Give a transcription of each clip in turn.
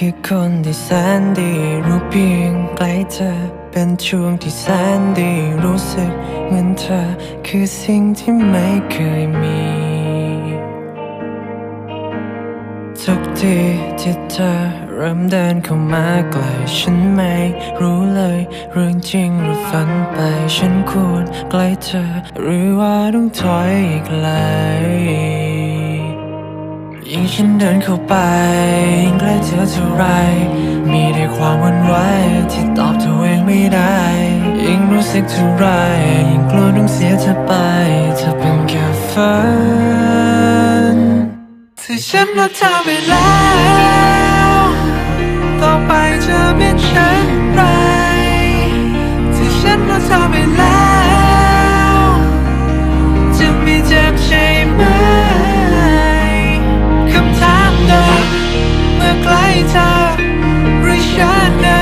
คือคนที่แสนดีรู้เพียงใกล้เธอ เป็นช่วงที่แสนดีรู้สึกเหมือนเธอ คือสิ่งที่ไม่เคยมีทุกทีที่เธอเริ่มเดินเข้ามาใกล้ฉันไม่รู้เลยเรื่องจริงหรือฝันไป ฉันควรใกล้เธอ หรือว่าต้องถอยอีกไกล ยิ่งฉันเดินเข้าไปยิ่งใกล้เธอเท่าไร มีแต่ความหวันไหวที่ตอบตัวเองไม่ได้ ยิ่งรู้สึกเท่าไรยิ่งกลัวต้องเสียเธอไป เธอเป็นแค่ฝันที่ฉันรักเธอไปแล้ว ใกล้เธอหรือฉัน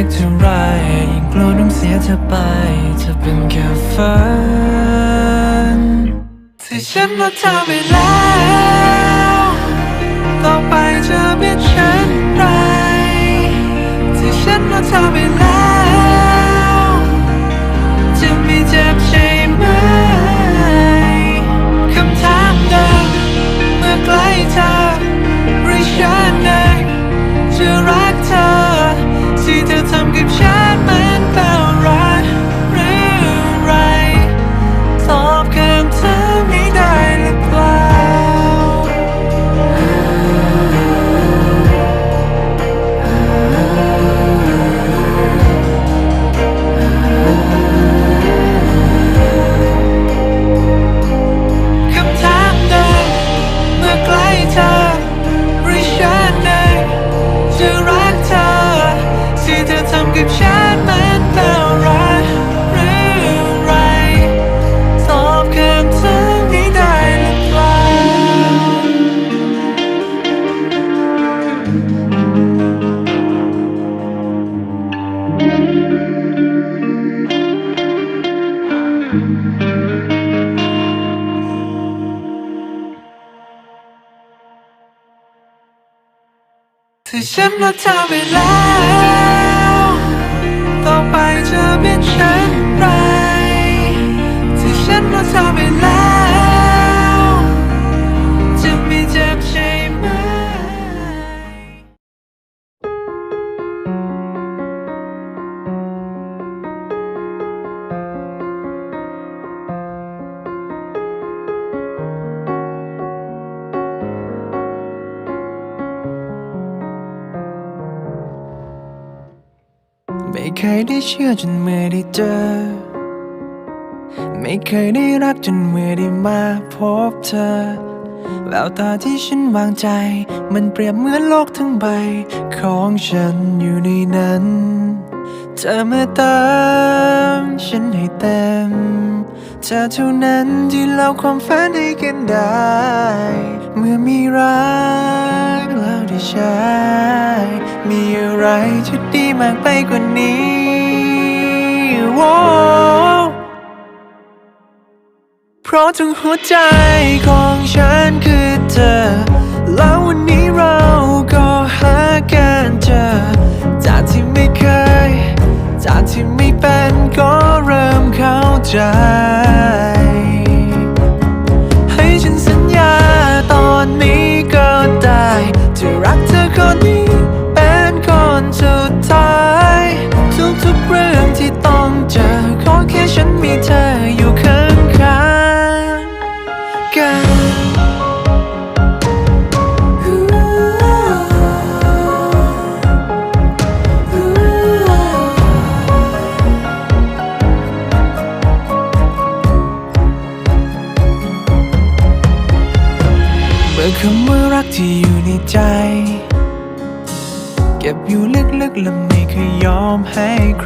สึกเท่าไรยิ่งกลัวต้องเสียเธอไปเธอเป็นแค่ฝันที่ฉันรักเธอไปแล้ว ต่อไปจะเป็นเช่นไรที่ฉันรักเธอไปแล้ว จะมีเจ็บใช่ไหมคำถามเดิมเมื่อใกล้เธอหรือฉันเองจะรัก ที่ฉันรั ได้เชื่อจนเมื่อได้เจอ ไม่เคยได้รักจนเมื่อได้มาพบเธอแววตาที่ฉันวางใจ มันเปรียบเหมือนโลกทั้งใบ ของฉันอยู่ในนั้น เธอมาเติมฉันให้เต็มเธอเท่านั้นที่เล่าความฝันให้กันได้ เมื่อมีรักแล้วได้ใช้มีอะไรที่ดีมากไปกว่านี้ วเพราะทั้งหัวใจของฉันคือเธอ แล้ววันนี้เราก็หากันเจอ จากที่ไม่เคย จากที่ไม่เป็นก็เริ่มเข้าใจ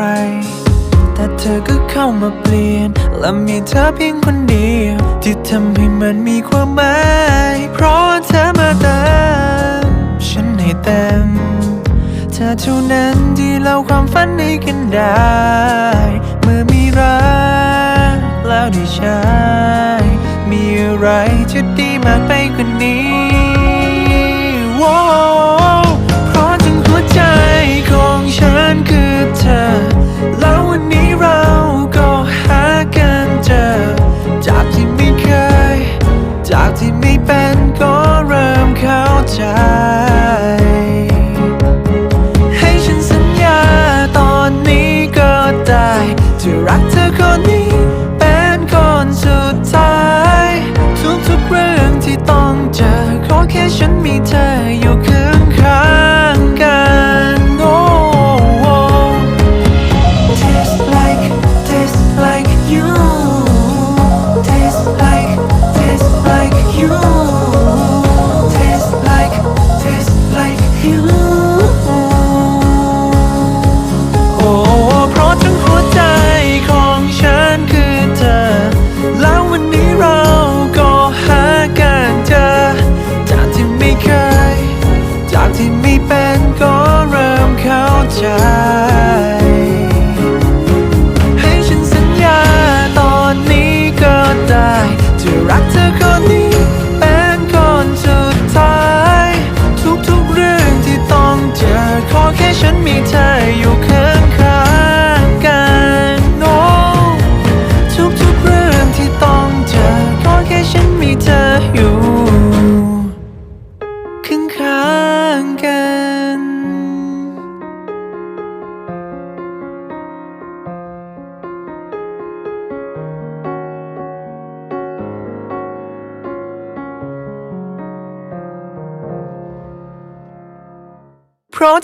ร แต่เธอก็เข้ามาเปลี่ยน และมีเธอเพียงคนเดียว ที่ทำให้มันมีความหมาย เพราะเธอมาเติมฉันให้เต็ม เธอเท่านั้นที่เราความฝันให้กันได้ เมื่อมีรักแล้วได้ใช้มีอะไร คื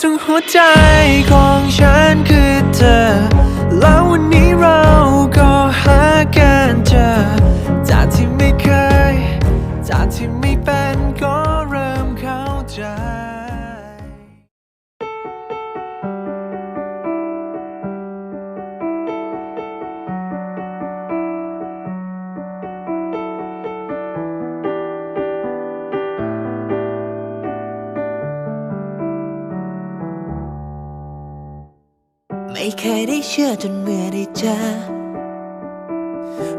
ทั้งหัวใจของฉันคือเธอ แล้ววันนี้ จนเมื่อได้เจอ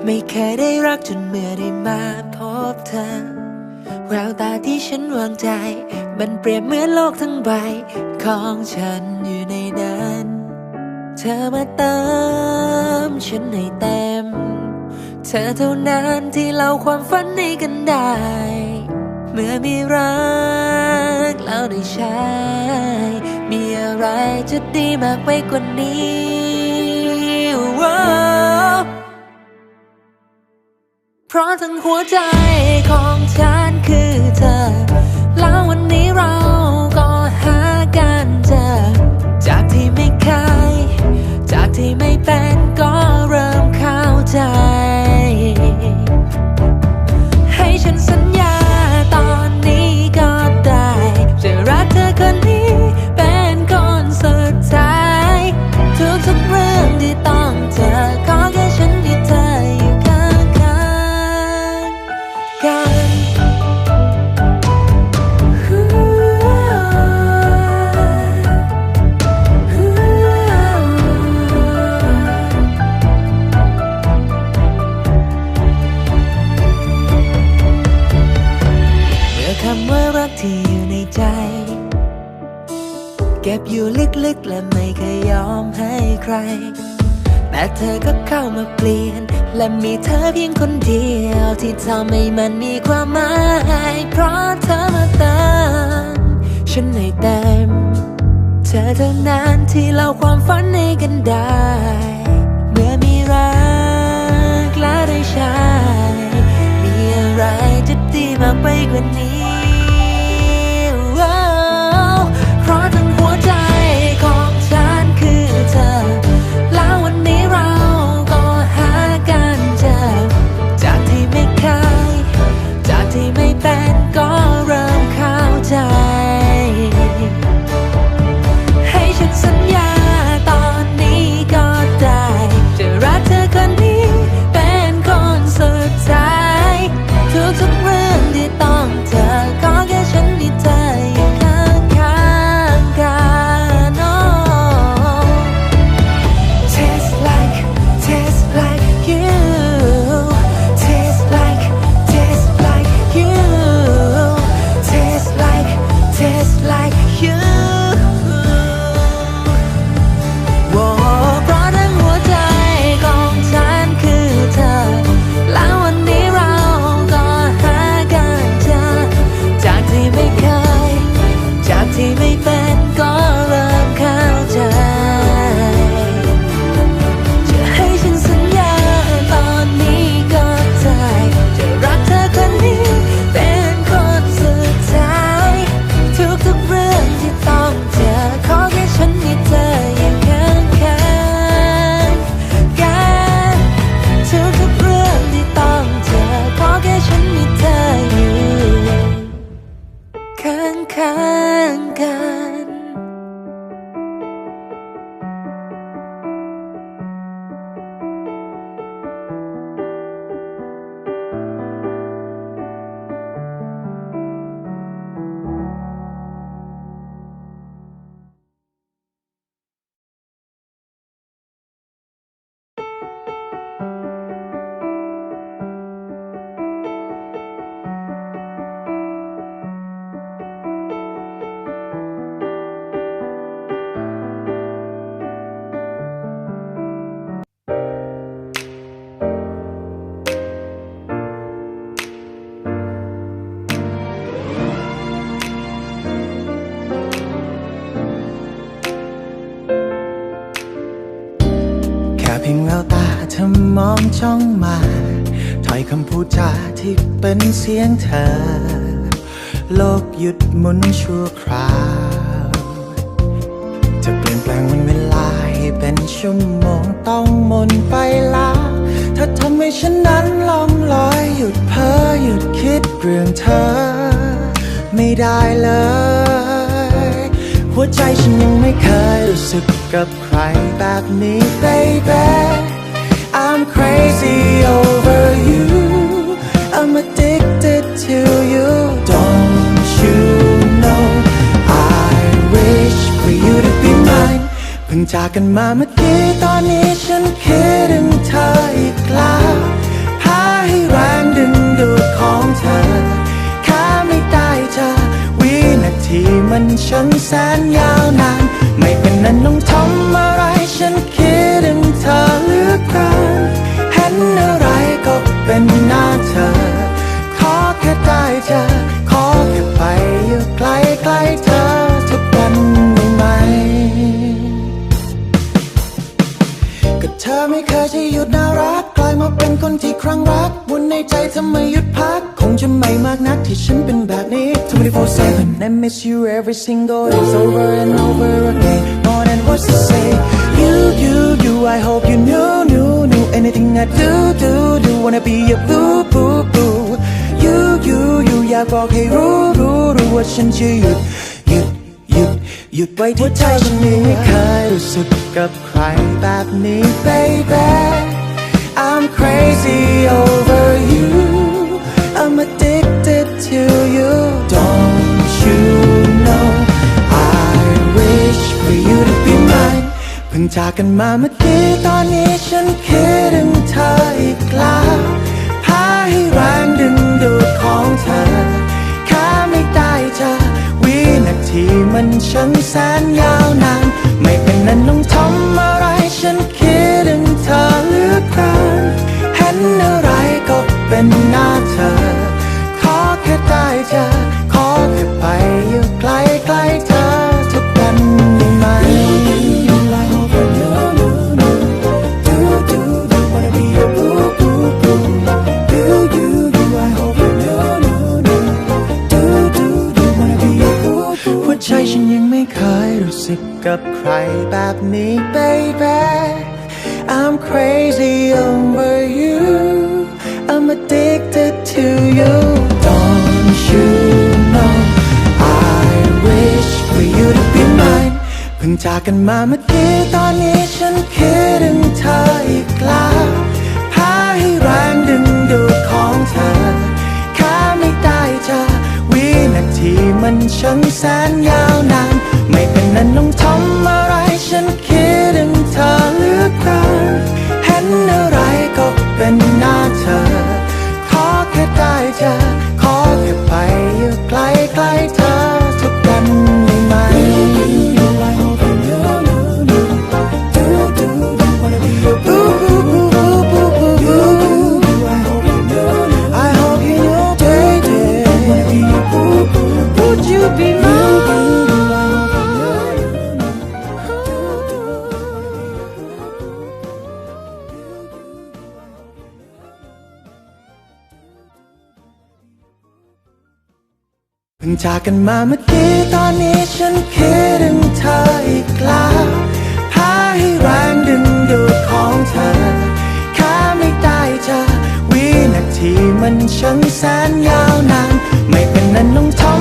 ไม่เคยได้รักจนเมื่อได้มาพบเธอแววตาที่ฉันวางใจ มันเปรียบเหมือนโลกทั้งใบ ของฉันอยู่ในนั้น เธอมาเติมฉันให้เต็ม เธอเท่านั้นที่เราความฝันให้กันได้ เมื่อมีรักแล้วได้ใช้มีอะไรจะดีมากไปกว่านี้ เพราะทั้งหัวใจของฉันคือเธอ มาเปลี่ยน และมีเธอเพียงคนเดียว ที่ทำให้มันมีความหมาย เพราะเธอมาเติมฉันให้เต็ม เธอเท่านั้นที่เราความฝันให้กันได้ เมื่อมีรักและได้ใช้มีอะไรจะดีมากไปกว่านี้ จ้องมา ถ้อยคำพูดจาที่เป็นเสียงเธอ โลกหยุดหมุนชั่วคราวจะเปลี่ยนแปลงวันเวลาให้เป็นชั่วโมงต้องหมนไปแล้วถ้าทำให้ฉันนั้นล่องลอยหยุดเพ้อหยุดคิดเรื่องเธอ ไม่ได้เลยหัวใจฉันยังไม่เคยรู้สึกกับใครแบบนี้ baby I'm crazy over you I'm addicted to you don't you know I wish for you to be mine เพิ่งจากกันมาเมื่อกี้ตอนนี้ฉันคิดถึงเธออีกแล้วพาให้แรงดึงดูดของเธอแค่ไม่ได้เจอวินาทีมันช่างแสนยาวนาน ไม่เป็นนั้นต้องทำอะไรฉันคิดถึงเธอเหลือเกิน นอะไรก็เป็นหน้าเธอ ขอแค่ได้เจอ ขอแค่ไปอยู่ใกล้ใกล้ๆเธอทุกวันได้ไหม ก็เธอไม่เคยจะหยุดน่ารัก กลายมาเป็นคนที่ครั้งรักวนในใจทำไมหยุดพัก คงจะไม่มากนักที่ฉันเป็นแบบนี้ 24-7 I miss you every single day over and over again more than words to say wanna be your boo boo boo you you you อยากบอกให้รู้รู้รู้ว่าฉันจะหยุดหยุดหยุดหยุดไว้ที่ใจฉันนี้ไม่เคยรู้สึกกับใครแบบนี้ baby I'm crazy over you I'm addicted to you don't you know I wish for you to be mine เพิ่งจากกันมาเมื่อกี้ตอนนี้ฉันคิดถึง กล้าพาให้แรงดึงดูดของเธอแค่ไม่ได้เธอวินาทีมันช่างแสนยาวนาน ไม่เป็นนั้นน้อง สึกกับใครแบบนี้ baby I'm crazy over you I'm addicted to you Don't you know I wish for you to be mine เพิ่งจากกันมาเมื่อกี้ตอนนี้ฉันคิดถึงเธออีกแล้วพาให้แรงดึงดูดของเธอ ทีมันช่างแสนยาวนาน ไม่เป็นนั้นต้องทำอะไรฉันคิด พิ่งจากกันมาเมื่อกี้ตอนนี้ฉันคิดถึงเธออีกแล้วพาให้แรงดึงดูดของเธอแค่ไม่ได้เธอวินาทีมันช่างแสนยาวนาน ไม่เป็นนั้นลงท้อ